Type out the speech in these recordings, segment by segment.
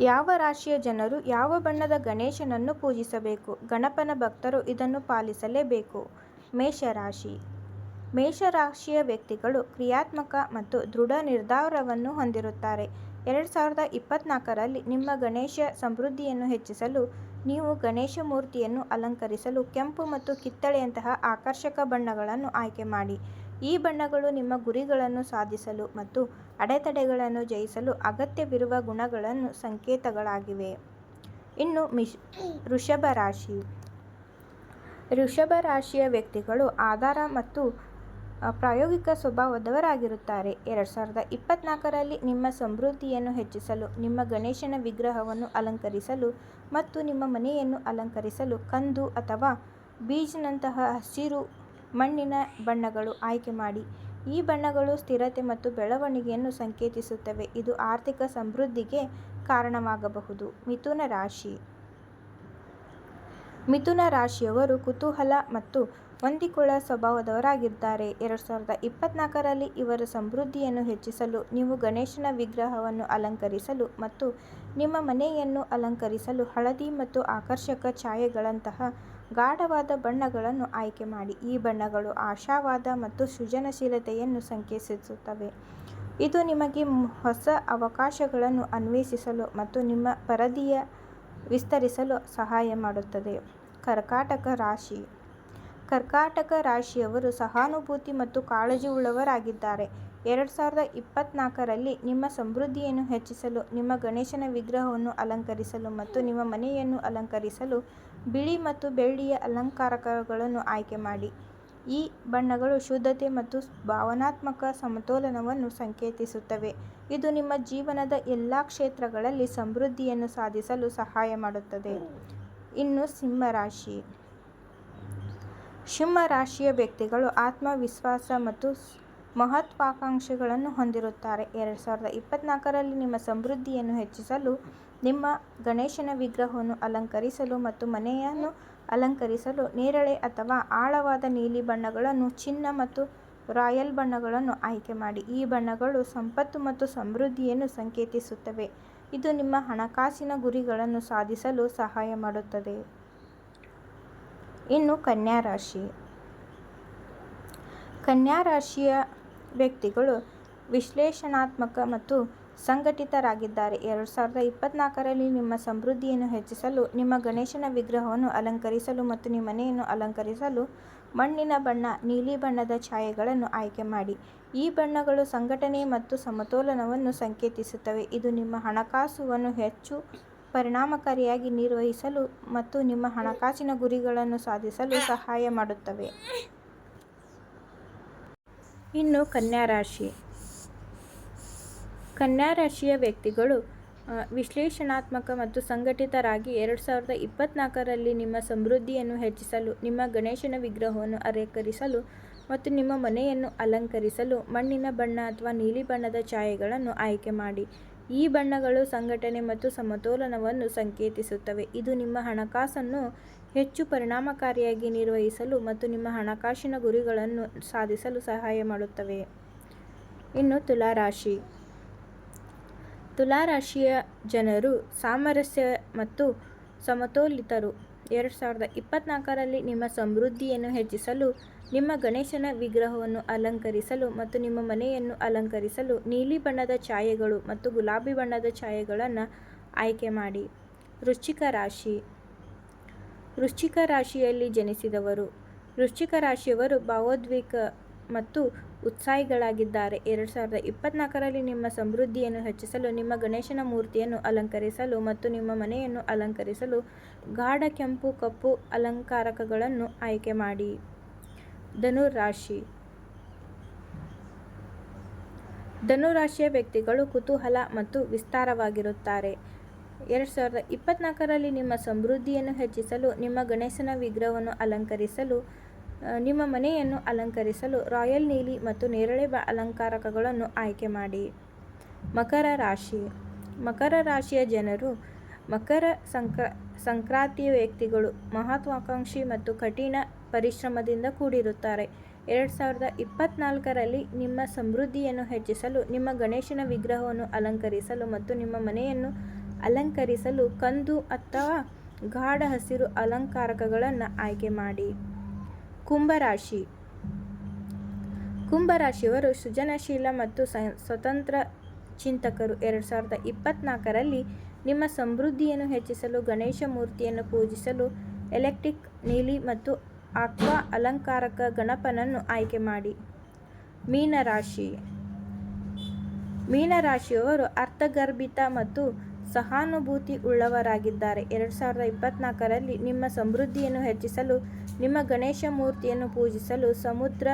ಯಾವ ರಾಶಿಯ ಜನರು ಯಾವ ಬಣ್ಣದ ಗಣೇಶನನ್ನು ಪೂಜಿಸಬೇಕು? ಗಣಪನ ಭಕ್ತರು ಇದನ್ನು ಪಾಲಿಸಲೇಬೇಕು. ಮೇಷರಾಶಿ. ಮೇಷರಾಶಿಯ ವ್ಯಕ್ತಿಗಳು ಕ್ರಿಯಾತ್ಮಕ ಮತ್ತು ದೃಢ ನಿರ್ಧಾರವನ್ನು ಹೊಂದಿರುತ್ತಾರೆ. ಎರಡು ಸಾವಿರದ ಇಪ್ಪತ್ನಾಲ್ಕರಲ್ಲಿ ನಿಮ್ಮ ಗಣೇಶ ಸಮೃದ್ಧಿಯನ್ನು ಹೆಚ್ಚಿಸಲು ನೀವು ಗಣೇಶ ಮೂರ್ತಿಯನ್ನು ಅಲಂಕರಿಸಲು ಕೆಂಪು ಮತ್ತು ಕಿತ್ತಳೆಯಂತಹ ಆಕರ್ಷಕ ಬಣ್ಣಗಳನ್ನು ಆಯ್ಕೆ ಮಾಡಿ. ಈ ಬಣ್ಣಗಳು ನಿಮ್ಮ ಗುರಿಗಳನ್ನು ಸಾಧಿಸಲು ಮತ್ತು ಅಡೆತಡೆಗಳನ್ನು ಜಯಿಸಲು ಅಗತ್ಯವಿರುವ ಗುಣಗಳನ್ನು ಸಂಕೇತಗಳಾಗಿವೆ. ಇನ್ನು ಮಿಶ್ ವೃಷಭ ರಾಶಿ. ಋಷಭ ರಾಶಿಯ ವ್ಯಕ್ತಿಗಳು ಆಧಾರ ಮತ್ತು ಪ್ರಾಯೋಗಿಕ ಸ್ವಭಾವದವರಾಗಿರುತ್ತಾರೆ. ಎರಡು ಸಾವಿರದ ಇಪ್ಪತ್ನಾಲ್ಕರಲ್ಲಿ ನಿಮ್ಮ ಸಮೃದ್ಧಿಯನ್ನು ಹೆಚ್ಚಿಸಲು, ನಿಮ್ಮ ಗಣೇಶನ ವಿಗ್ರಹವನ್ನು ಅಲಂಕರಿಸಲು ಮತ್ತು ನಿಮ್ಮ ಮನೆಯನ್ನು ಅಲಂಕರಿಸಲು ಕಂದು ಅಥವಾ ಬೀಜ್ನಂತಹ ಹಸಿರು ಮಣ್ಣಿನ ಬಣ್ಣಗಳು ಆಯ್ಕೆ ಮಾಡಿ. ಈ ಬಣ್ಣಗಳು ಸ್ಥಿರತೆ ಮತ್ತು ಬೆಳವಣಿಗೆಯನ್ನು ಸಂಕೇತಿಸುತ್ತವೆ. ಇದು ಆರ್ಥಿಕ ಸಮೃದ್ಧಿಗೆ ಕಾರಣವಾಗಬಹುದು. ಮಿಥುನ ರಾಶಿ. ಮಿಥುನ ರಾಶಿಯವರು ಕುತೂಹಲ ಮತ್ತು ಹೊಂದಿಕೊಳ್ಳುವ ಸ್ವಭಾವದವರಾಗಿದ್ದಾರೆ. ಎರಡು ಸಾವಿರದ ಇಪ್ಪತ್ನಾಲ್ಕರಲ್ಲಿ ಇವರ ಸಮೃದ್ಧಿಯನ್ನು ಹೆಚ್ಚಿಸಲು, ನೀವು ಗಣೇಶನ ವಿಗ್ರಹವನ್ನು ಅಲಂಕರಿಸಲು ಮತ್ತು ನಿಮ್ಮ ಮನೆಯನ್ನು ಅಲಂಕರಿಸಲು ಹಳದಿ ಮತ್ತು ಆಕರ್ಷಕ ಛಾಯೆಗಳಂತಹ ಗಾಢವಾದ ಬಣ್ಣಗಳನ್ನು ಆಯ್ಕೆ ಮಾಡಿ. ಈ ಬಣ್ಣಗಳು ಆಶಾವಾದ ಮತ್ತು ಸೃಜನಶೀಲತೆಯನ್ನು ಸಂಕೇತಿಸುತ್ತವೆ. ಇದು ನಿಮಗೆ ಹೊಸ ಅವಕಾಶಗಳನ್ನು ಅನ್ವೇಷಿಸಲು ಮತ್ತು ನಿಮ್ಮ ಪರದಿಯ ವಿಸ್ತರಿಸಲು ಸಹಾಯ ಮಾಡುತ್ತದೆ. ಕರ್ಕಾಟಕ ರಾಶಿ. ಕರ್ಕಾಟಕ ರಾಶಿಯವರು ಸಹಾನುಭೂತಿ ಮತ್ತು ಕಾಳಜಿಯುಳ್ಳವರಾಗಿದ್ದಾರೆ. ಎರಡು ಸಾವಿರದ ಇಪ್ಪತ್ನಾಲ್ಕರಲ್ಲಿ ನಿಮ್ಮ ಸಮೃದ್ಧಿಯನ್ನು ಹೆಚ್ಚಿಸಲು, ನಿಮ್ಮ ಗಣೇಶನ ವಿಗ್ರಹವನ್ನು ಅಲಂಕರಿಸಲು ಮತ್ತು ನಿಮ್ಮ ಮನೆಯನ್ನು ಅಲಂಕರಿಸಲು ಬಿಳಿ ಮತ್ತು ಬೆಳ್ಳಿಯ ಅಲಂಕಾರಗಳನ್ನು ಆಯ್ಕೆ ಮಾಡಿ. ಈ ಬಣ್ಣಗಳು ಶುದ್ಧತೆ ಮತ್ತು ಭಾವನಾತ್ಮಕ ಸಮತೋಲನವನ್ನು ಸಂಕೇತಿಸುತ್ತವೆ. ಇದು ನಿಮ್ಮ ಜೀವನದ ಎಲ್ಲ ಕ್ಷೇತ್ರಗಳಲ್ಲಿ ಸಮೃದ್ಧಿಯನ್ನು ಸಾಧಿಸಲು ಸಹಾಯ ಮಾಡುತ್ತದೆ. ಇನ್ನು ಸಿಂಹರಾಶಿ ಸಿಂಹ ರಾಶಿಯ ವ್ಯಕ್ತಿಗಳು ಆತ್ಮವಿಶ್ವಾಸ ಮತ್ತು ಮಹತ್ವಾಕಾಂಕ್ಷೆಗಳನ್ನು ಹೊಂದಿರುತ್ತಾರೆ. ಎರಡು ಸಾವಿರದ ಇಪ್ಪತ್ನಾಲ್ಕರಲ್ಲಿ ನಿಮ್ಮ ಸಮೃದ್ಧಿಯನ್ನು ಹೆಚ್ಚಿಸಲು, ನಿಮ್ಮ ಗಣೇಶನ ವಿಗ್ರಹವನ್ನು ಅಲಂಕರಿಸಲು ಮತ್ತು ಮನೆಯನ್ನು ಅಲಂಕರಿಸಲು ನೇರಳೆ ಅಥವಾ ಆಳವಾದ ನೀಲಿ ಬಣ್ಣಗಳನ್ನು, ಚಿನ್ನ ಮತ್ತು ರಾಯಲ್ ಬಣ್ಣಗಳನ್ನು ಆಯ್ಕೆ ಮಾಡಿ. ಈ ಬಣ್ಣಗಳು ಸಂಪತ್ತು ಮತ್ತು ಸಮೃದ್ಧಿಯನ್ನು ಸಂಕೇತಿಸುತ್ತವೆ. ಇದು ನಿಮ್ಮ ಹಣಕಾಸಿನ ಗುರಿಗಳನ್ನು ಸಾಧಿಸಲು ಸಹಾಯ ಮಾಡುತ್ತದೆ. ಇನ್ನು ಕನ್ಯಾ ರಾಶಿ. ಕನ್ಯಾ ರಾಶಿಯ ವ್ಯಕ್ತಿಗಳು ವಿಶ್ಲೇಷಣಾತ್ಮಕ ಮತ್ತು ಸಂಘಟಿತರಾಗಿದ್ದಾರೆ. ಎರಡು ಸಾವಿರದ ಇಪ್ಪತ್ನಾಲ್ಕರಲ್ಲಿ ನಿಮ್ಮ ಸಮೃದ್ಧಿಯನ್ನು ಹೆಚ್ಚಿಸಲು, ನಿಮ್ಮ ಗಣೇಶನ ವಿಗ್ರಹವನ್ನು ಅಲಂಕರಿಸಲು ಮತ್ತು ನಿಮ್ಮ ಮನೆಯನ್ನು ಅಲಂಕರಿಸಲು ಮಣ್ಣಿನ ಬಣ್ಣ, ನೀಲಿ ಬಣ್ಣದ ಛಾಯೆಗಳನ್ನು ಆಯ್ಕೆ ಮಾಡಿ. ಈ ಬಣ್ಣಗಳು ಸಂಘಟನೆ ಮತ್ತು ಸಮತೋಲನವನ್ನು ಸಂಕೇತಿಸುತ್ತವೆ. ಇದು ನಿಮ್ಮ ಹಣಕಾಸುವನ್ನು ಹೆಚ್ಚು ಪರಿಣಾಮಕಾರಿಯಾಗಿ ನಿರ್ವಹಿಸಲು ಮತ್ತು ನಿಮ್ಮ ಹಣಕಾಸಿನ ಗುರಿಗಳನ್ನು ಸಾಧಿಸಲು ಸಹಾಯ ಮಾಡುತ್ತವೆ. ಇನ್ನು ಕನ್ಯಾ ರಾಶಿ. ಕನ್ಯಾ ರಾಶಿಯ ವ್ಯಕ್ತಿಗಳು ವಿಶ್ಲೇಷಣಾತ್ಮಕ ಮತ್ತು ಸಂಘಟಿತರಾಗಿ ಎರಡು ಸಾವಿರದ ಇಪ್ಪತ್ನಾಲ್ಕರಲ್ಲಿ ನಿಮ್ಮ ಸಮೃದ್ಧಿಯನ್ನು ಹೆಚ್ಚಿಸಲು, ನಿಮ್ಮ ಗಣೇಶನ ವಿಗ್ರಹವನ್ನು ಅಲಂಕರಿಸಲು ಮತ್ತು ನಿಮ್ಮ ಮನೆಯನ್ನು ಅಲಂಕರಿಸಲು ಮಣ್ಣಿನ ಬಣ್ಣ ಅಥವಾ ನೀಲಿ ಬಣ್ಣದ ಛಾಯೆಗಳನ್ನು ಆಯ್ಕೆ ಮಾಡಿ. ಈ ಬಣ್ಣಗಳು ಸಂಘಟನೆ ಮತ್ತು ಸಮತೋಲನವನ್ನು ಸಂಕೇತಿಸುತ್ತವೆ. ಇದು ನಿಮ್ಮ ಹಣಕಾಸನ್ನು ಹೆಚ್ಚು ಪರಿಣಾಮಕಾರಿಯಾಗಿ ನಿರ್ವಹಿಸಲು ಮತ್ತು ನಿಮ್ಮ ಹಣಕಾಸಿನ ಗುರಿಗಳನ್ನು ಸಾಧಿಸಲು ಸಹಾಯ ಮಾಡುತ್ತವೆ. ಇನ್ನು ತುಲಾ ರಾಶಿ ತುಲಾ ರಾಶಿಯ ಜನರು ಸಾಮರಸ್ಯ ಮತ್ತು ಸಮತೋಲಿತರು. ಎರಡು ಸಾವಿರದ ಇಪ್ಪತ್ನಾಲ್ಕರಲ್ಲಿ ನಿಮ್ಮ ಸಮೃದ್ಧಿಯನ್ನು ಹೆಚ್ಚಿಸಲು, ನಿಮ್ಮ ಗಣೇಶನ ವಿಗ್ರಹವನ್ನು ಅಲಂಕರಿಸಲು ಮತ್ತು ನಿಮ್ಮ ಮನೆಯನ್ನು ಅಲಂಕರಿಸಲು ನೀಲಿ ಬಣ್ಣದ ಛಾಯೆಗಳು ಮತ್ತು ಗುಲಾಬಿ ಬಣ್ಣದ ಛಾಯೆಗಳನ್ನು ಆಯ್ಕೆ ಮಾಡಿ. ವೃಶ್ಚಿಕ ರಾಶಿ. ವೃಶ್ಚಿಕ ರಾಶಿಯಲ್ಲಿ ಜನಿಸಿದವರು. ವೃಶ್ಚಿಕ ರಾಶಿಯವರು ಭಾವೋದ್ವೇಗ ಮತ್ತು ಉತ್ಸಾಹಿಗಳಾಗಿದ್ದಾರೆ. ಎರಡು ಸಾವಿರದ ಇಪ್ಪತ್ನಾಲ್ಕರಲ್ಲಿ ನಿಮ್ಮ ಸಮೃದ್ಧಿಯನ್ನು ಹೆಚ್ಚಿಸಲು, ನಿಮ್ಮ ಗಣೇಶನ ಮೂರ್ತಿಯನ್ನು ಅಲಂಕರಿಸಲು ಮತ್ತು ನಿಮ್ಮ ಮನೆಯನ್ನು ಅಲಂಕರಿಸಲು ಗಾಢ ಕೆಂಪು, ಕಪ್ಪು ಅಲಂಕಾರಕಗಳನ್ನು ಆಯ್ಕೆ ಮಾಡಿ. ಧನುರಾಶಿ ಧನುರಾಶಿಯ ವ್ಯಕ್ತಿಗಳು ಕುತೂಹಲ ಮತ್ತು ವಿಸ್ತಾರವಾಗಿರುತ್ತಾರೆ. ಎರಡು ಸಾವಿರದ ಇಪ್ಪತ್ನಾಲ್ಕರಲ್ಲಿ ನಿಮ್ಮ ಸಮೃದ್ಧಿಯನ್ನು ಹೆಚ್ಚಿಸಲು, ನಿಮ್ಮ ಗಣೇಶನ ವಿಗ್ರಹವನ್ನು ಅಲಂಕರಿಸಲು ನಿಮ್ಮ ಮನೆಯನ್ನು ಅಲಂಕರಿಸಲು ರಾಯಲ್ ನೀಲಿ ಮತ್ತು ನೇರಳೆ ಅಲಂಕಾರಕಗಳನ್ನು ಆಯ್ಕೆ ಮಾಡಿ. ಮಕರ ರಾಶಿ. ಮಕರ ರಾಶಿಯ ಜನರು ಮಕರ ಸಂಕ್ರ, ಸಂಕ್ರಾಂತಿಯ ವ್ಯಕ್ತಿಗಳು ಮಹತ್ವಾಕಾಂಕ್ಷಿ ಮತ್ತು ಕಠಿಣ ಪರಿಶ್ರಮದಿಂದ ಕೂಡಿರುತ್ತಾರೆ. ಎರಡು ಸಾವಿರದ ಇಪ್ಪತ್ನಾಲ್ಕರಲ್ಲಿ ನಿಮ್ಮ ಸಮೃದ್ಧಿಯನ್ನು ಹೆಚ್ಚಿಸಲು, ನಿಮ್ಮ ಗಣೇಶನ ವಿಗ್ರಹವನ್ನು ಅಲಂಕರಿಸಲು ಮತ್ತು ನಿಮ್ಮ ಮನೆಯನ್ನು ಅಲಂಕರಿಸಲು ಕಂದು ಅಥವಾ ಗಾಢ ಹಸಿರು ಅಲಂಕಾರಕಗಳನ್ನು ಆಯ್ಕೆ ಮಾಡಿ. ಕುಂಭರಾಶಿ. ಕುಂಭರಾಶಿಯವರು ಸೃಜನಶೀಲ ಮತ್ತು ಸ್ವತಂತ್ರ ಚಿಂತಕರು. ಎರಡು ಸಾವಿರದ ಇಪ್ಪತ್ನಾಲ್ಕರಲ್ಲಿ ನಿಮ್ಮ ಸಮೃದ್ಧಿಯನ್ನು ಹೆಚ್ಚಿಸಲು, ಗಣೇಶ ಮೂರ್ತಿಯನ್ನು ಪೂಜಿಸಲು, ಎಲೆಕ್ಟ್ರಿಕ್ ನೀಲಿ ಮತ್ತು ಆಕ್ವಾ ಅಲಂಕಾರಕ ಗಣಪನನ್ನು ಆಯ್ಕೆ ಮಾಡಿ. ಮೀನರಾಶಿ. ಮೀನರಾಶಿಯವರು ಅರ್ಥಗರ್ಭಿತ ಮತ್ತು ಸಹಾನುಭೂತಿ ಉಳ್ಳವರಾಗಿದ್ದಾರೆ ಎರಡು ಸಾವಿರದ ಇಪ್ಪತ್ನಾಲ್ಕರಲ್ಲಿ ನಿಮ್ಮ ಸಮೃದ್ಧಿಯನ್ನು ಹೆಚ್ಚಿಸಲು, ನಿಮ್ಮ ಗಣೇಶ ಮೂರ್ತಿಯನ್ನು ಪೂಜಿಸಲು ಸಮುದ್ರ,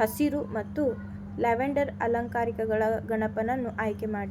ಹಸಿರು ಮತ್ತು ಲ್ಯಾವೆಂಡರ್ ಅಲಂಕಾರಿಕಗಳ ಗಣಪನನ್ನು ಆಯ್ಕೆ ಮಾಡಿ.